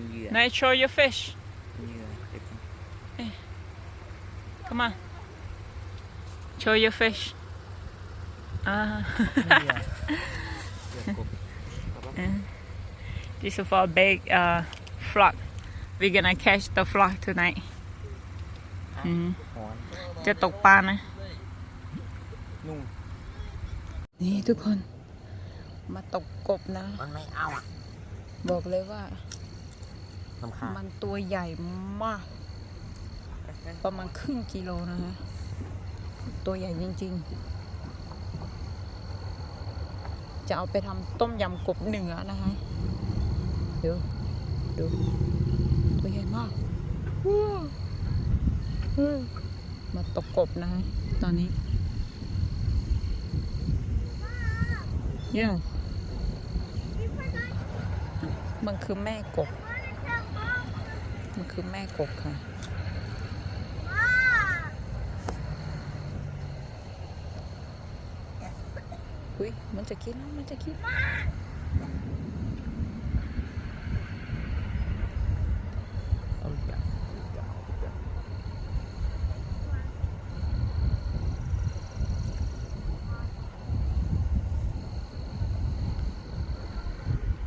กินเหยื่อ Now show your fish กินเหยื่อเด็ก come on show your fish อ่ากินเหยื่อเหยื่อกบเอาปะ This is for big uh, flock. We're gonna catch the flock tonight. อืมหอนจะตกปลานะนุ่งนี่ทุกคน มาตกกบนะ มันไม่เอาอะ บอกเลยว่า ลำคาญมันตัวใหญ่มาก ประมาณครึ่งกิโลนะฮะ ตัวใหญ่จริง ๆ จะเอาไปทำต้มยำกบเหนือนะฮะดูดูตัวใหญ่มากว้าวเฮ้ยมาตกกบนะฮะตอนนี้เย้มันคือแม่กบ มันคือแม่กบค่ะ อุ้ยมันจะกินแล้วมันจะกินเอากเอาอีกแล้วเอา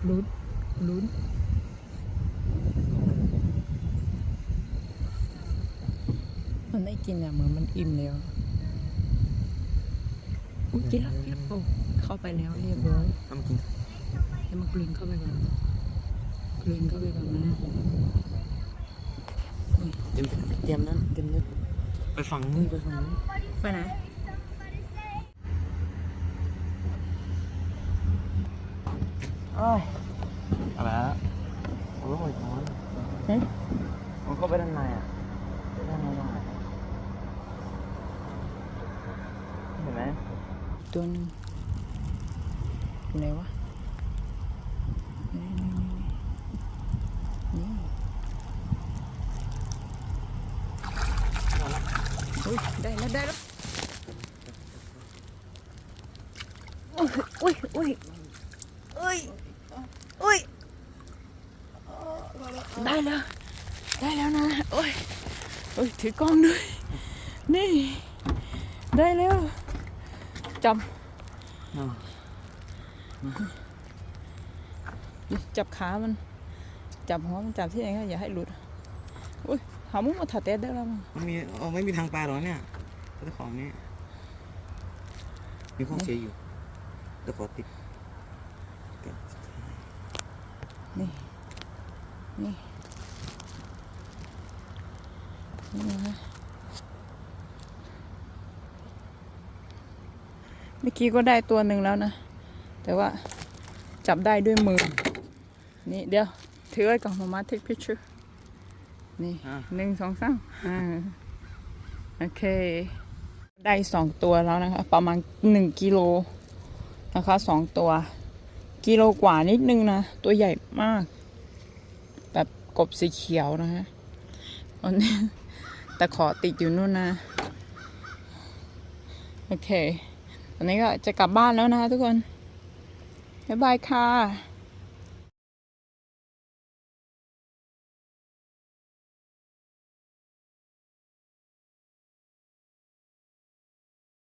ลุ้นลุ้น มันไม่กินอะเหมือนมันอิ่มแล้วอุ้ยกินแล้วกินแล้วโอ้เข้าไปแล้วเรียบร้อยเอามากินให้มันกลืนเข้าไปก่อนกลืนเข้าไปก่อนนะเตรียมเตรียมนั้นเตรียมนั้นไปฝั่งนู้นไปฝั่งนู้นไปไหนอ้าวอะไรอะโอ้ยร้อนเฮ้ยมันเข้าไปด้านในอะด้านในตรงไหนเห็นไหม ตัวหนึงอยู่ไหนวะนี่นี่นี่นี่อุ้ยได้แล้วได้แจำอ้าวจับขามัน จับหัวมันจับที่ไหนก็อย่าให้หลุดอุ้ยหามุ้งมาถัดเต้ได้แล้วมั้งมันมีเอาไม่มีทางไปหรอเนี่ยเจ้าของนี่มีข้อเสียอยู่เดี๋ยวขอติดกันนี่ นี่ นี่นะ เมื่อกี้ก็ได้ตัวหนึ่งแล้วนะ แต่ว่าจับได้ด้วยมือ นี่เดี๋ยว ถือไว้ก่อนมามา take picture นี่อะหนึ่งสองสามอ่าโอเค ได้สองตัวแล้วนะคะ ประมาณหนึ่งกิโลนะคะสองตัว กิโลกว่านิดนึงนะ ตัวใหญ่มาก แบบกบสีเขียวนะฮะตอนนี้แต่ขอติดอยู่นู่นนะ โอเค ตอนนี้ก็จะกลับบ้านแล้วนะคะทุกคน บ๊ายบายค่ะ